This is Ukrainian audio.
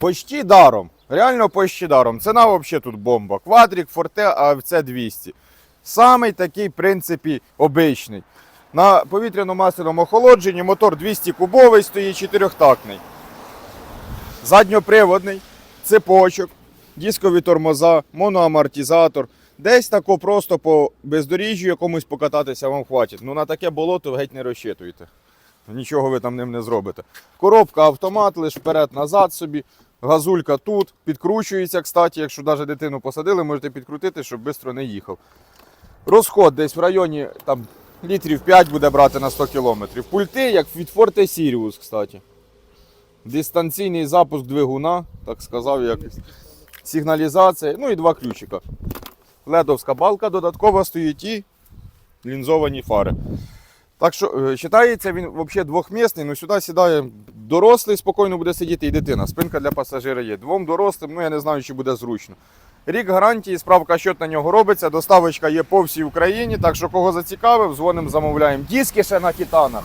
Почти даром. Реально почти даром. Ціна взагалі тут бомба. Квадрік, Форте, АФЦ 200. Самий такий, в принципі, обичний. На повітряно-масляному охолодженні мотор 200 кубовий стоїть чотирьохтактний. Задньоприводний, цепочок, дискові тормоза, моноамортизатор. Десь тако просто по бездоріжжю якомусь покататися вам хватить. Ну на таке болото геть не розчитуйте. Нічого ви там ним не зробите. Коробка автомат, лиш вперед-назад собі. Газулька тут, підкручується, кстати, якщо навіть дитину посадили, можете підкрутити, щоб швидко не їхав. Розход десь в районі там, літрів 5 буде брати на 100 км. Пульти, як від Forte Sirius, кстати. Дистанційний запуск двигуна, так сказав якось. Сигналізація, ну і два ключика. Ледовська балка додаткова стоїть і лінзовані фари. Так що е, вважається він взагалі двохмісний, ну сюди сідає дорослий, спокійно буде сидіти і дитина. Спинка для пасажира є. Двом дорослим, ну я не знаю, чи буде зручно. Рік гарантії, справка що на нього робиться. Доставочка є по всій Україні. Так що кого зацікавив, дзвонимо, замовляємо. Диски ще на титанах.